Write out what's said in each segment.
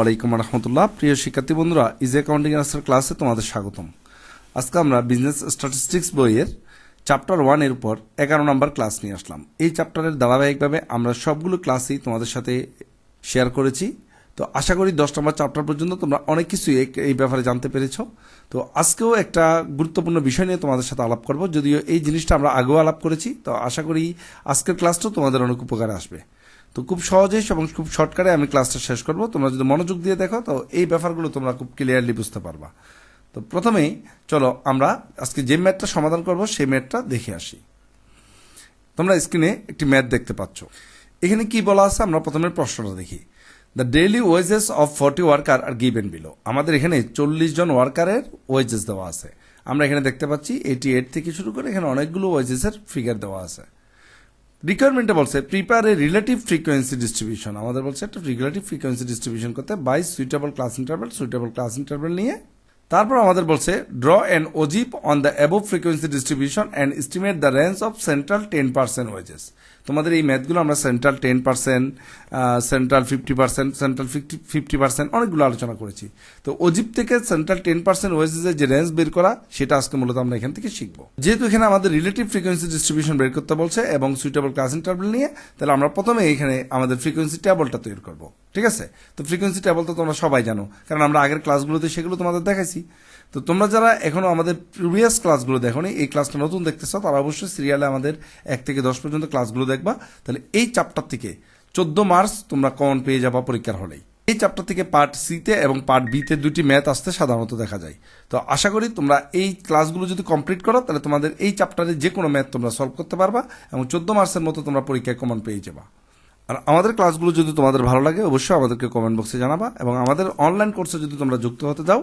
ওয়ালাইকুম রহমতুল্লাহ। প্রিয় শিক্ষার্থী বন্ধুরা ইজি অ্যাকাউন্টিং আনসার ক্লাসে তোমাদের স্বাগতম। আজকে আমরা বিজনেস স্ট্যাটিস্টিক্স বইয়ের চ্যাপ্টার ওয়ানের উপর এগারো নম্বর ক্লাস নিয়ে আসলাম। এই চ্যাপ্টারের ধারাবাহিকভাবে আমরা সবগুলো ক্লাসই তোমাদের সাথে শেয়ার করেছি। তো আশা করি দশ নম্বর চ্যাপ্টার পর্যন্ত তোমরা অনেক কিছুই এই ব্যাপারে জানতে পেরেছ। তো আজকেও একটা গুরুত্বপূর্ণ বিষয় নিয়ে তোমাদের সাথে আলাপ করব। যদিও এই জিনিসটা আমরা আগেও আলাপ করেছি, তো আশা করি আজকের ক্লাসটাও তোমাদের অনেক উপকারে আসবে। তো খুব সহজেই এবং খুব শর্টকাটে আমি ক্লাসটা শেষ করব। তোমরা যদি মনোযোগ দিয়ে দেখো, তো এই ব্যাপারগুলো তোমরা খুব ক্লিয়ারলি বুঝতে পারবা। তো প্রথমেই চলো আমরা আজকে যে ম্যাথটা সমাধান করব, সেই ম্যাথটা দেখে আসি। তোমরা স্ক্রিনে একটি ম্যাথ দেখতে পাচ্ছ। এখানে কি বলা আছে? আমরা প্রথমে প্রশ্নটা দেখি। The daily wages of forty worker are given below আমাদের এখানে চল্লিশ জন ওয়ার্কারের ওয়েজেস দেওয়া আছে। আমরা এখানে দেখতে পাচ্ছি এইটি এইট থেকে শুরু করে এখানে অনেকগুলো ওয়েজেসের ফিগার দেওয়া আছে। রিকোয়ারমেন্টে বলছে prepare a relative frequency distribution আমাদের বলছে একটা রিলেটিভ ফ্রিকোয়েন্সি ডিস্ট্রিবিউশন করতে by suitable class interval suitable class interval নিয়ে। তারপর আমাদের বলছে draw an ওজিপ on the above frequency distribution and estimate the range of central ten percent wages তোমাদের এই ম্যাথগুলো আমরা central ten percent central fifty percent central fifty fifty percent অনেকগুলো আলোচনা করেছি। তো ওজিপ থেকে সেন্ট্রাল টেন পার্সেন্ট ওয়েজেসের যে রেঞ্জ বের করা, সেটা আজকে মূলত আমরা এখান থেকে শিখব। যেহেতু এখানে আমাদের রিলেটিভ ফ্রিকোয়েন্সি ডিস্ট্রিবিউশন বের করতে বলছে এবং সুইটেবল ক্লাস ইন্টারভেল নিয়ে, তাহলে আমরা প্রথমে এখানে আমাদের ফ্রিকোয়েন্সি টেবলটা তৈরি করব। ঠিক আছে? তো ফ্রিকোয়েন্সি টেবল তো তোমরা সবাই জানো, কারণ আমরা আগের ক্লাসগুলোতে সেগুলো তোমাদের দেখাইছি। তো তোমরা যারা এখনও আমাদের প্রিভিয়াস ক্লাসগুলো দেখোনি, এই ক্লাসটা নতুন দেখতেছ, তারা অবশ্যই সিরিয়ালে আমাদের এক থেকে দশ পর্যন্ত ক্লাসগুলো দেখবা। তাহলে এই চ্যাপ্টার থেকে চোদ্দ মার্চ তোমরা কমন পেয়ে যাবা পরীক্ষার হলেই এই চ্যাপ্টার থেকে পার্ট সিতে এবং পার্ট বিতে দুটি ম্যাথ আসতে সাধারণত দেখা যায়। তো আশা করি তোমরা এই ক্লাসগুলো যদি কমপ্লিট করো, তাহলে তোমাদের এই চ্যাপ্টারে যে কোনো ম্যাথ তোমরা সলভ করতে পারবা এবং চোদ্দ মার্চের মতো তোমরা পরীক্ষায় কমন পেয়ে যাবা। আর আমাদের ক্লাসগুলো যদি তোমাদের ভালো লাগে, অবশ্যই আমাদেরকে কমেন্ট বক্সে জানাবা এবং আমাদের অনলাইন কোর্সে যদি তোমরা যুক্ত হতে যাও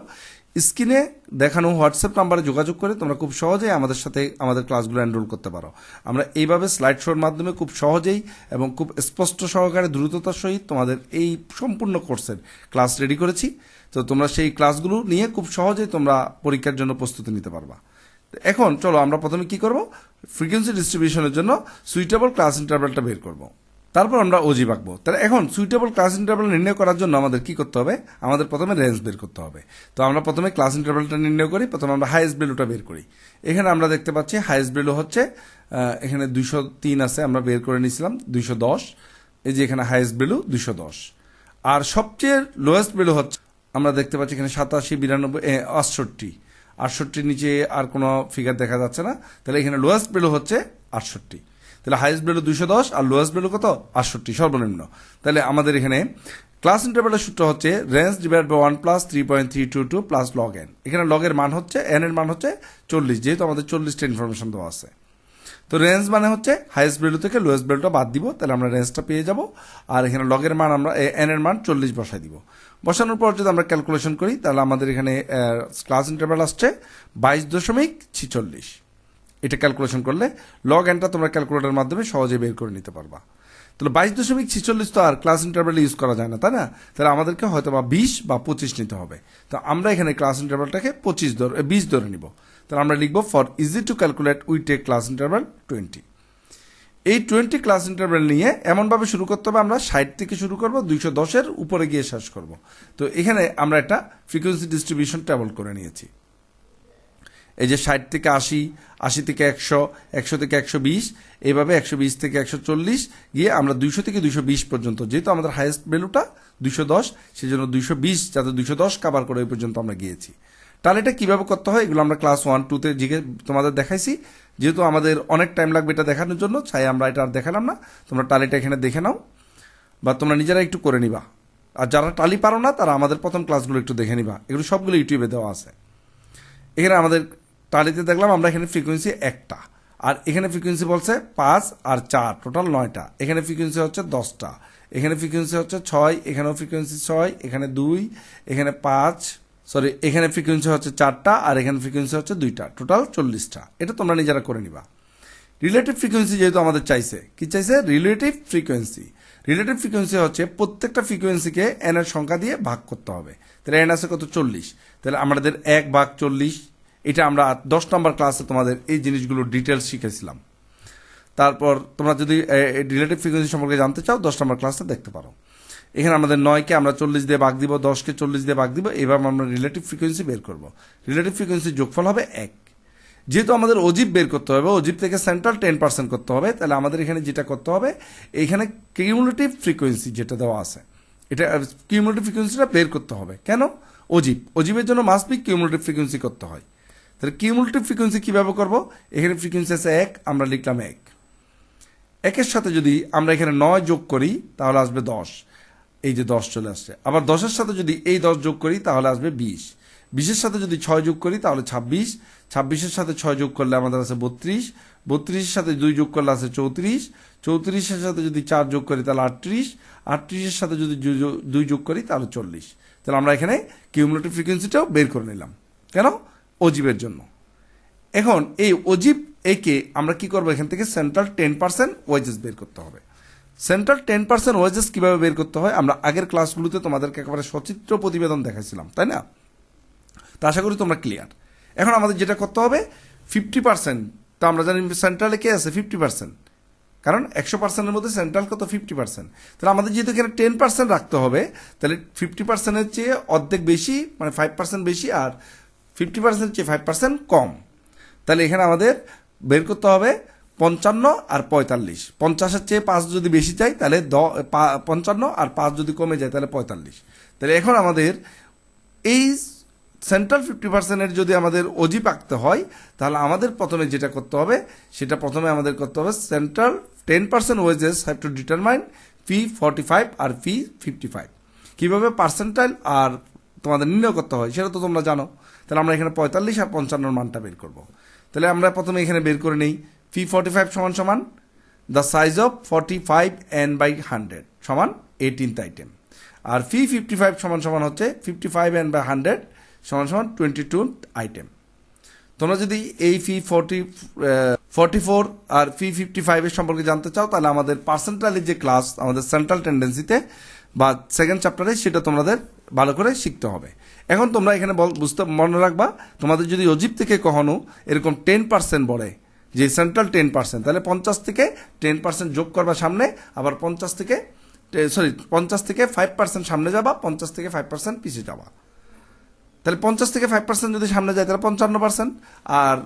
স্ক্রিনে দেখানো হোয়াটসঅ্যাপ নাম্বারে যোগাযোগ করে তোমরা খুব সহজেই আমাদের সাথে আমাদের ক্লাসগুলো এনরোল করতে পারো। আমরা এইভাবে স্লাইড শোর মাধ্যমে খুব সহজেই এবং খুব স্পষ্ট সহকারে দ্রুততার সহিত তোমাদের এই সম্পূর্ণ কোর্সের ক্লাস রেডি করেছি। তো তোমরা সেই ক্লাসগুলো নিয়ে খুব সহজেই তোমরা পরীক্ষার জন্য প্রস্তুতি নিতে পারবা। এখন চলো আমরা প্রথমে কি করব? ফ্রিকোয়েন্সি ডিস্ট্রিবিউশনের জন্য সুইটেবল ক্লাস ইন্টারভেলটা বের করব। তারপর আমরা ওজি বাঁকবো। তাহলে এখন সুইটেবল ক্লাস ইন্টারভেল নির্ণয় করার জন্য আমাদের কি করতে হবে? আমাদের প্রথমে রেঞ্জ বের করতে হবে। তো আমরা প্রথমে ক্লাস ইন্টারভেলটা নির্ণয় করি, প্রথমে আমরা হাইয়েস্ট ভ্যালুটা বের করি। এখানে আমরা দেখতে পাচ্ছি হাইয়েস্ট ভ্যালু হচ্ছে এখানে দুইশো তিন আছে, আমরা বের করে নিয়েছিলাম, দুইশো দশ। এই যে এখানে হাইয়েস্ট ভ্যালু দুইশো দশ। আর সবচেয়ে লোয়েস্ট ভ্যালু হচ্ছে, আমরা দেখতে পাচ্ছি এখানে সাতাশি, বিরানব্বই আটষট্টি। আটষট্টির নিচে আর কোনো ফিগার দেখা যাচ্ছে না। তাহলে এখানে লোয়েস্ট ভ্যালু হচ্ছে আটষট্টি। তাহলে হাইয়েস্ট ভ্যালু দুইশো দশ আর লোয়েস্ট ভ্যালু কত? আটষট্টি, সর্বনিম্ন। তাহলে আমাদের এখানে ক্লাস ইন্টারভেলের সূত্র হচ্ছে range divide by one plus three point three two two plus log n এখানে লগের মান হচ্ছে এন এর মান হচ্ছে চল্লিশ, যেহেতু আমাদের চল্লিশটা ইনফরমেশন দেওয়া আছে। তো রেঞ্জ মানে হচ্ছে হাইয়েস্ট ভ্যালু থেকে লোয়েস্ট ভ্যালুটা বাদ দিব, তাহলে আমরা রেঞ্জটা পেয়ে যাব। আর এখানে লগের মান আমরা এন এর মান চল্লিশ বসাই দিব। বসানোর পর যদি আমরা ক্যালকুলেশন করি, তাহলে আমাদের এখানে ক্লাস ইন্টারভ্যাল আসছে বাইশ দশমিক ছিচল্লিশ। এটা ক্যালকুলেশন করলে লগ এনটা তোমরা ক্যালকুলেটরের মাধ্যমে সহজে বের করে নিতে পারবা। তাহলে বাইশ দশমিক ছিচল্লিশ তো আর ক্লাস ইন্টারভেল ইউজ করা যায় না, তাই না? তাহলে আমাদেরকে হয়তো বা বিশ বা পঁচিশ নিতে হবে। তো আমরা এখানে ক্লাস ইন্টারভেলটাকে পঁচিশ ধরে বিশ ধরে নিব। তাহলে আমরা লিখব for easy to calculate we take class interval twenty এই টোয়েন্টি ক্লাস ইন্টারভেল নিয়ে এমনভাবে শুরু করতে হবে, আমরা ষাট থেকে শুরু করব, দুইশো দশের উপরে গিয়ে শেষ করব। তো এখানে আমরা একটা ফ্রিকোয়েন্সি ডিস্ট্রিবিউশন টেবল করে নিয়েছি। এই যে ষাট থেকে আশি আশি থেকে একশো একশো থেকে একশো বিশ এইভাবে একশো বিশ থেকে একশো চল্লিশ গিয়ে আমরা দুইশো থেকে দুইশো বিশ পর্যন্ত, যেহেতু আমাদের হাইয়েস্ট ভ্যালুটা দুইশো দশ সেই জন্য দুইশো বিশ যাতে দুইশো দশ কাবার করে ওই পর্যন্ত আমরা গিয়েছি। তাহলে এটা কীভাবে করতে হয়? এগুলো আমরা ক্লাস ওয়ান টুতে জিজ্ঞেস তোমাদের দেখাইছি। যেহেতু আমাদের অনেক টাইম লাগবে এটা দেখানোর জন্য চাই আমরা এটা আর দেখালাম না। তোমরা টালিটা এখানে দেখে নাও বা তোমরা নিজেরা একটু করে নিবা। আর যারা টালি পারো না, তারা আমাদের প্রথম ক্লাসগুলো একটু দেখে নিবা। এগুলো সবগুলো ইউটিউবে দেওয়া আছে। এখানে আমাদের টালিতে দেখলাম আমরা এখানে ফ্রিকোয়েন্সি একটা। আর এখানে ফ্রিকোয়েন্সি বলছে পাঁচ আর চার টোটাল নয়টা। এখানে ফ্রিকোয়েন্সি হচ্ছে দশটা। এখানে ফ্রিকোয়েন্সি হচ্ছে ছয়, এখানেও ফ্রিকোয়েন্সি ছয়, এখানে দুই, এখানে পাঁচ সরি এখানে ফ্রিকোয়েন্সি হচ্ছে চারটা আর এখানে ফ্রিকোয়েন্সি হচ্ছে দুইটা। টোটাল চল্লিশটা। এটা তোমরা নিজেরা করে নিবা। রিলেটিভ ফ্রিকোয়েন্সি যেহেতু আমাদের চাইছে, কি চাইছে? রিলেটিভ ফ্রিকোয়েন্সি রিলেটিভ ফ্রিকোয়েন্সি হচ্ছে প্রত্যেকটা ফ্রিকোয়েন্সিকে এন এর সংখ্যা দিয়ে ভাগ করতে হবে। তাহলে এন আছে কত? চল্লিশ। তাহলে আমাদের এক ভাগ চল্লিশ এটা আমরা দশ নম্বর ক্লাসে তোমাদের এই জিনিসগুলো ডিটেলস শিখেছিলাম। তারপর তোমরা যদি রিলেটিভ ফ্রিকোয়েন্সি সম্পর্কে জানতে চাও, দশ নম্বর ক্লাসটা দেখতে পারো। এখানে আমাদের নয়কে আমরা চল্লিশ দিয়ে ভাগ দিব, দশকে চল্লিশ দিয়ে ভাগ দিব এভাবে আমরা রিলেটিভ ফ্রিকোয়েন্সি বের করব। রিলেটিভ ফ্রিকোয়েন্সির যোগফল হবে এক। যেহেতু আমাদের অজীব বের করতে হবে, অজীব থেকে সেন্ট্রাল টেন পার্সেন্ট করতে হবে, তাহলে আমাদের এখানে যেটা করতে হবে, এখানে কিউমুলেটিভ ফ্রিকোয়েন্সি যেটা দেওয়া আছে, এটা কিউমুলেটিভ ফ্রিকোয়েন্সিটা বের করতে হবে। কেন? অজিব। অজীবের জন্য মাস্ট বি কিউমুলেটিভ ফ্রিকোয়েন্সি করতে হয়। তাহলে কিউমুলেটিভ ফ্রিকোয়েন্সি কীভাবে করব? এখানে ফ্রিকোয়েন্সি আছে এক, আমরা লিখলাম এক। একের সাথে যদি আমরা এখানে নয় যোগ করি, তাহলে আসবে দশ। এই যে দশ চলে আসছে। আবার দশের সাথে যদি এই দশ যোগ করি, তাহলে আসবে বিশ। বিশের সাথে যদি ছয় যোগ করি, তাহলে ছাব্বিশ। ছাব্বিশের সাথে ছয় যোগ করলে আমাদের আছে বত্রিশ। বত্রিশের সাথে দুই যোগ করলে আছে চৌত্রিশ। চৌত্রিশের সাথে যদি চার যোগ করি, তাহলে আটত্রিশ। আটত্রিশের সাথে যদি দুই যোগ- করি, তাহলে চল্লিশ। তাহলে আমরা এখানে কিউমুলেটিভ ফ্রিকোয়েন্সিটাও বের করে নিলাম। কেন? অজীবের জন্য। এখন এই অজীব, একে আমরা কি করব? এখান থেকে সেন্ট্রাল টেন পার্সেন্ট ওয়েজেস বের করতে হবে। সেন্ট্রাল টেন পার্সেন্ট ওয়েজেস কীভাবে বের করতে হয়? আমরা আগের ক্লাসগুলোতে তোমাদেরকে একেবারে সচিত্র প্রতিবেদন দেখাইছিলাম, তাই না? তো আশা করি তোমরা ক্লিয়ার এখন আমাদের যেটা করতে হবে ফিফটি পার্সেন্ট তো আমরা জানি সেন্ট্রালে কে আছে? ফিফটি পার্সেন্ট কারণ একশো পার্সেন্টের মধ্যে সেন্ট্রাল কত? ফিফটি পার্সেন্ট তাহলে আমাদের যেহেতু এখানে টেন পার্সেন্ট রাখতে হবে, তাহলে ফিফটি পার্সেন্টের চেয়ে অর্ধেক বেশি মানে ফাইভ পার্সেন্ট বেশি, আর ফিফটি পার্সেন্ট চেয়ে ফাইভ পার্সেন্ট কম। তাহলে এখানে আমাদের বের করতে হবে পঞ্চান্ন আর পঁয়তাল্লিশ। পঞ্চাশের চেয়ে পাঁচ যদি বেশি চাই, তাহলে দ পঞ্চান্ন আর পাঁচ যদি কমে যায়, তাহলে পঁয়তাল্লিশ। তাহলে এখন আমাদের এই সেন্ট্রাল ফিফটি পার্সেন্টের যদি আমাদের অজি পাকতে হয়, তাহলে আমাদের প্রথমে যেটা করতে হবে, সেটা প্রথমে আমাদের করতে হবে central ten percent wages have to determine P forty five R fee fifty five কীভাবে পার্সেন্টাইল আর তোমাদের নির্ণয় করতে হয়, সেটা তো তোমরা জানো। তাহলে আমরা এখানে পঁয়তাল্লিশ আর পঞ্চান্নর মানটা বের করব। তাহলে আমরা প্রথমে এখানে বের করে নেই। ফি ফর্টি ফাইভ সমান সমান the size of forty five n by hundred সমান এইটিনথ আইটেম আর ফি ফিফটি ফাইভ সমান সমান হচ্ছে fifty five n by hundred সমান সমান টোয়েন্টি টু আইটেম তোমরা যদি এই ফি ফোরটি ফর্টি ফোর আর ফি ফিফটি ফাইভের সম্পর্কে জানতে চাও, তাহলে আমাদের পার্সেন্টালের যে ক্লাস আমাদের সেন্ট্রাল টেন্ডেন্সিতে বা সেকেন্ড চ্যাপ্টারে সেটা তোমাদের ভালো করে শিখতে হবে। এখন তোমরা এখানে বুঝতে, মনে রাখবা, তোমাদের যদি অজিব থেকে কখনো এরকম টেন পার্সেন্ট বড়ে যে সেন্ট্রাল টেন পার্সেন্ট তাহলে পঞ্চাশ থেকে টেন পার্সেন্ট যোগ করবা সামনে, আবার পঞ্চাশ থেকে সরি পঞ্চাশ থেকে ফাইভ পার্সেন্ট সামনে যাবা, পঞ্চাশ থেকে ফাইভ পার্সেন্ট পিছিয়ে যাবা। তাহলে পঞ্চাশ থেকে ফাইভ পার্সেন্ট যদি সামনে যায়, তাহলে পঞ্চান্ন পার্সেন্ট আর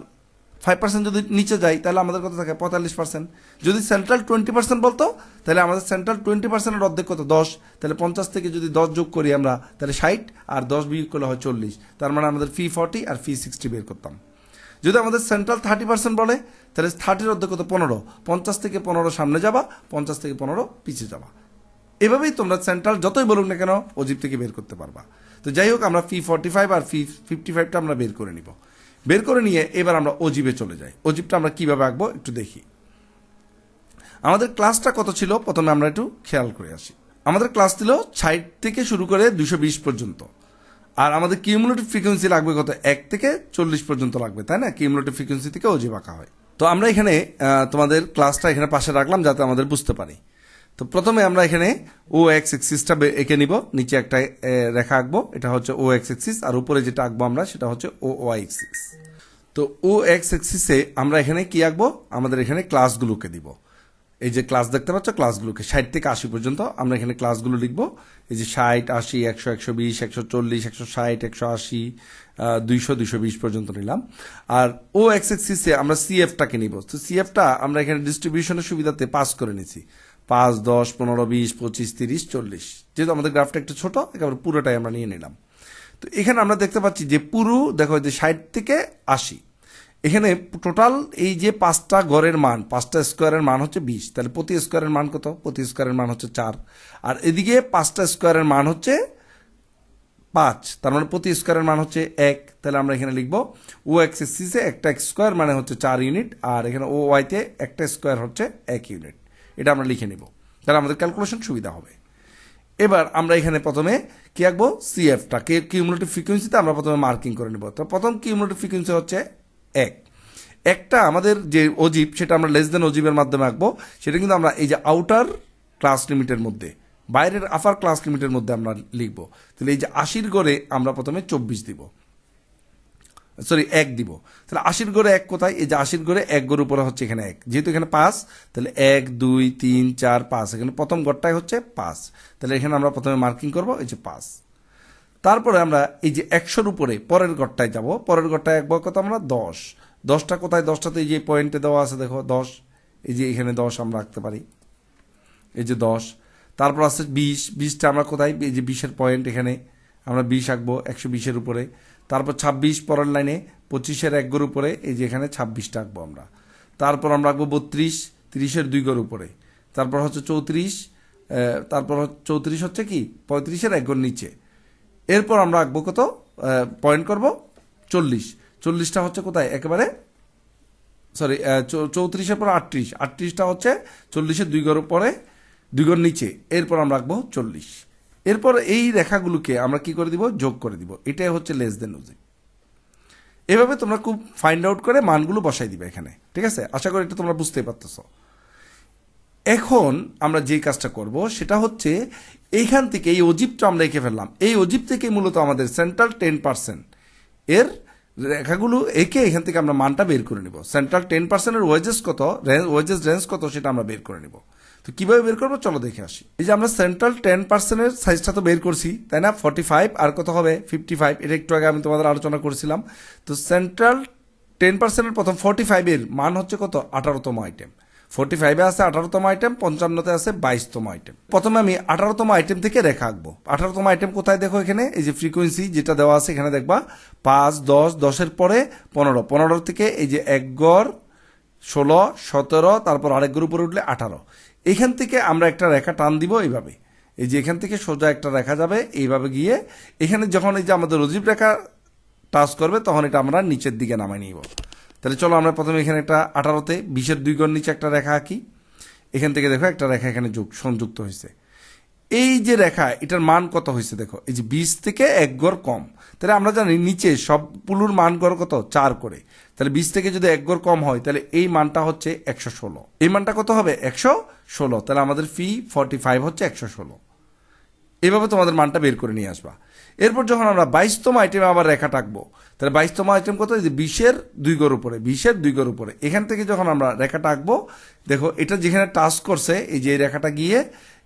ফাইভ পার্সেন্ট যদি নিচে যাই, তাহলে আমাদের কত থাকে? পঁয়তাল্লিশ পার্সেন্ট যদি সেন্ট্রাল টোয়েন্টি পার্সেন্ট বলতো, তাহলে আমাদের সেন্ট্রাল টোয়েন্টি পার্সেন্টের অর্ধেক কত? দশ। তাহলে পঞ্চাশ থেকে যদি দশ যোগ করি আমরা, তাহলে ষাট, আর দশ বিয়োগ করলে হয় চল্লিশ। তার মানে আমাদের ফি ফর্টি আর ফি সিক্সটি বের করতাম। যদি আমাদের সেন্ট্রাল থার্টি পার্সেন্ট বলে, তাহলে থার্টির অর্ধেক কত? পনেরো। পঞ্চাশ থেকে পনেরো সামনে যাবা, পঞ্চাশ থেকে পনেরো পিছিয়ে যাবা। এভাবেই তোমরা সেন্ট্রাল যতই বলুক না কেন, অজিব থেকে বের করতে পারবা। তো যাই হোক, আমরা ফি ফর্টি ফাইভ আর ফি ফিফটি ফাইভটা আমরা বের করে নিব। বের করে নিয়ে এবার আমরা অজিবে চলে যাই। অজিবটা আমরা কীভাবে আঁকবো একটু দেখি। আমাদের ক্লাসটা কত ছিল? প্রথমে আমরা একটু খেয়াল করে আসি। আমাদের ক্লাস ছিল ষাট থেকে শুরু করে দুশো বিশ পর্যন্ত। আর আমাদের কিউমুলেটিভ ফ্রিকোয়েন্সি লাগবে কত? এক থেকে চল্লিশ পর্যন্ত লাগবে, তাই না? কিউমুলেটিভ ফ্রিকোয়েন্সি থেকে অজিব আঁকা হয়। তো আমরা এখানে তোমাদের ক্লাসটা এখানে পাশে রাখলাম যাতে আমাদের বুঝতে পারি। তো প্রথমে আমরা এখানে ও এক্স এক্সিসটা এঁকে নিব, নিচে একটা রেখা আঁকবো, এটা হচ্ছে ও এক্স এক্সিস আর উপরে যেটা আঁকবো আমরা সেটা হচ্ছে ও ওয়াই এক্সিস তো ও এক্স এক্সিসে আমরা এখানে কি আঁকবো? আমাদের এখানে ক্লাসগুলোকে দিব। এই যে ক্লাস দেখতে পাচ্ছ ক্লাসগুলোকে ষাট থেকে আশি পর্যন্ত আমরা এখানে ক্লাসগুলো লিখব। এই যে ষাট, আশি, একশো একশো বিশ, একশো চল্লিশ, একশো ষাট, একশো আশি দুইশো দুইশো বিশ পর্যন্ত নিলাম। আর ও এক্স এক্সিসে আমরা সিএফটাকে নিব। তো সিএফটা আমরা এখানে ডিস্ট্রিবিউশনের সুবিধাতে পাস করে নিছি। পাঁচ, দশ, পনেরো, বিশ, পঁচিশ, তিরিশ, চল্লিশ। যেহেতু আমাদের গ্রাফটা একটু ছোট, একেবারে পুরোটাই আমরা নিয়ে নিলাম। তো এখানে আমরা দেখতে পাচ্ছি যে পুরো, দেখো যে ষাট থেকে আশি। এখানে টোটাল এই যে পাঁচটা গড়ের মান, পাঁচটা স্কোয়ারের মান হচ্ছে বিশ। তাহলে প্রতি স্কোয়ারের মান কত? প্রতি স্কোয়ারের মান হচ্ছে চার। আর এদিকে পাঁচটা স্কোয়ারের মান হচ্ছে পাঁচ। তার মানে প্রতি স্কোয়ারের মান হচ্ছে এক। তাহলে আমরা এখানে লিখব ও এক্স সিসে একটা স্কোয়ার মানে হচ্ছে চার ইউনিট আর এখানে ও ওয়াইতে একটা স্কোয়ার হচ্ছে এক ইউনিট এটা আমরা লিখে নেব। তাহলে আমাদের ক্যালকুলেশন সুবিধা হবে। এবার আমরা এখানে প্রথমে কি আঁকবো? সিএফটা কিউমুলেটিভ ফ্রিকোয়েন্সিতে আমরা প্রথমে মার্কিং করে নেব। তো প্রথম কিউমুলেটিভ ফ্রিকোয়েন্সি হচ্ছে এক। একটা আমাদের যে অজীব, সেটা আমরা লেস দেন অজীবের মাধ্যমে আঁকবো। সেটা কিন্তু আমরা এই যে আউটার ক্লাস লিমিটের মধ্যে, বাইরের আফার ক্লাস লিমিটের মধ্যে আমরা লিখব। তাহলে এই যে আশির গড়ে আমরা প্রথমে চব্বিশ দিব। সরি, এক দিব। তাহলে আশির গড়ে এক কোথায়? এই যে আশির গড়ে এক গড়ের উপরে হচ্ছে এখানে এক। যেহেতু এখানে পাঁচ, তাহলে এক, দুই, তিন, চার, পাঁচ। এখানে প্রথম গড়টাই হচ্ছে পাঁচ। তাহলে এখানে আমরা প্রথমে মার্কিং করব, এই যে পাঁচ। তারপরে আমরা এই যে একশোর উপরে পরের গড়টায় যাব। পরের ঘরটায় একবার কত আমরা? দশ। দশটা কোথায়? দশটাতে এই যে পয়েন্টে দেওয়া আছে, দেখো, দশ। এই যে এখানে দশ আমরা রাখতে পারি। এই যে দশ। তারপর আছে বিশ। বিশটা আমরা কোথায়? এই যে বিশের পয়েন্ট এখানে। আমরা বিশ আঁকবো একশো বিশের উপরে। তারপর ছাব্বিশ পরের লাইনে পঁচিশের এক গর উপরে, এই যে এখানে ছাব্বিশটা আঁকবো আমরা। তারপর আমরা আঁকবো বত্রিশ, তিরিশের দুই গর উপরে। তারপর হচ্ছে চৌত্রিশ তারপর চৌত্রিশ হচ্ছে কি? পঁয়ত্রিশের এক গর নিচে। এরপর আমরা আঁকবো কত? পয়েন্ট করব? চল্লিশ। চল্লিশটা হচ্ছে কোথায়? একেবারে, সরি চৌত্রিশের পর আটত্রিশ। আটত্রিশটা হচ্ছে চল্লিশের দুই গড় পরে দুই গড় নিচে। এরপর আমরা রাখব চল্লিশ। এরপর এই রেখাগুলোকে আমরা কি করে দিব? যোগ করে দিব। এটাই হচ্ছে লেস দেন ওজি এভাবে তোমরা খুব ফাইন্ড আউট করে মানগুলো বসাই দিবে এখানে। ঠিক আছে? আশা করি এটা তোমরা বুঝতেই পারতেছ। এখন আমরা যে কাজটা করব, সেটা হচ্ছে এইখান থেকে এই অজিবটা আমরা এঁকে ফেললাম। এই অজিব থেকে মূলত আমাদের সেন্ট্রাল টেন পার্সেন্ট এর রেখাগুলো একে এখান থেকে আমরা মানটা বের করে নিব। সেন্ট্রাল টেন পার্সেন্টের ওয়েজেস কত? ওয়েজেস রেঞ্জ কত সেটা আমরা বের করে নিব। তো কীভাবে বের করব? চলো দেখে আসি। এই যে আমরা সেন্ট্রাল টেন পার্সেন্টের সাইজটা তো বের করছি, তাই না? ফর্টি ফাইভ আর কত হবে? ফিফটি ফাইভ এটা একটু আগে আমি তোমাদের আলোচনা করেছিলাম। তো সেন্ট্রাল টেন পার্সেন্টের প্রথম ফর্টি ফাইভের মান হচ্ছে কত? আঠারোতম আইটেম ফোর্টি ফাইভে আছে আঠারোতম আইটেম পঞ্চান্নতে আছে বাইশতম আইটেম প্রথমে আমি আঠারোতম আইটেম থেকে রেখা আঁকবো। আঠারোতম আইটেম কোথায় দেখো এখানে? এই যে ফ্রিকোয়েন্সি যেটা দেওয়া আছে, এখানে দেখবা পাঁচ, দশ, দশের পরে পনেরো। পনেরো থেকে এই যে এক গড়, ষোলো, সতেরো, তারপর আরেক গড় উপরে উঠলে আঠারো। এখান থেকে আমরা একটা রেখা টান দিব এইভাবে। এই যে এখান থেকে সোজা একটা রেখা যাবে, এইভাবে গিয়ে এখানে যখন এই যে আমাদের রজিব রেখা টাচ করবে, তখন এটা আমরা নিচের দিকে নামাই নিব। তাহলে চলো আমরা প্রথমে এখানে একটা আঠারোতে বিশের দুই গড় নিচে একটা রেখা আঁকি। এখান থেকে দেখো একটা রেখা এখানে যোগ সংযুক্ত হয়েছে। এই যে রেখা, এটার মান কত হয়েছে দেখো? এই যে বিশ থেকে এক গড় কম। তাহলে আমরা জানি নিচে সব পুলুর মান গড় কত? চার করে। তাহলে বিশ থেকে যদি এক গড় কম হয়, তাহলে এই মানটা হচ্ছে একশো ষোলো। এই মানটা কত হবে? একশো ষোলো। তাহলে আমাদের ফি ফর্টি ফাইভ হচ্ছে একশো ষোলো। এভাবে তোমাদের মানটা বের করে নিয়ে আসবা। এরপর যখন আমরা বাইশতম আইটেমে আবার রেখা টাকবো, তাহলে বাইশতম আইটেম কত? যে বিশের দুই গড় উপরে, বিশের দুই গড় উপরে। এখান থেকে যখন আমরা রেখা আঁকবো দেখো এটা যেখানে টাচ করছে, এই যে রেখাটা গিয়ে,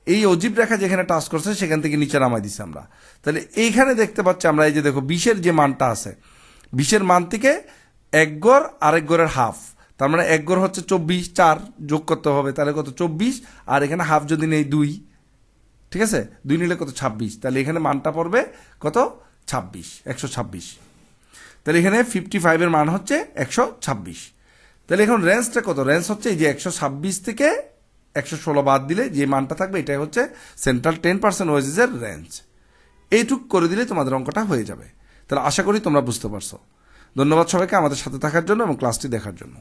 এই অজীব রেখা যেখানে টাচ করছে, সেখান থেকে নিচে নামাই দিছি আমরা। তাহলে এইখানে দেখতে পাচ্ছি আমরা এই যে দেখো, বিশের যে মানটা আছে, বিশের মান থেকে এক গড়, আরেক গড়ের হাফ তার মানে এক গড় হচ্ছে চব্বিশ, চার যোগ করতে হবে, তাহলে কত? চব্বিশ, আর এখানে হাফ যদি নেই দুই ঠিক আছে? দুই নিলে কত? ছাব্বিশ। তাহলে এখানে মানটা পড়বে কত? ছাব্বিশ, একশো ছাব্বিশ। তাহলে এখানে ফিফটি ফাইভের মান হচ্ছে একশো ছাব্বিশ। তাহলে এখন রেঞ্জটা কত? রেঞ্জ হচ্ছে এই যে একশো ছাব্বিশ থেকে একশো ষোলো বাদ দিলে যে মানটা থাকবে এটাই হচ্ছে সেন্ট্রাল টেন পার্সেন্ট ওয়েজেসের রেঞ্জ এইটুক করে দিলে তোমাদের অঙ্কটা হয়ে যাবে। তাহলে আশা করি তোমরা বুঝতে পারছ। ধন্যবাদ সবাইকে আমাদের সাথে থাকার জন্য এবং ক্লাসটি দেখার জন্য।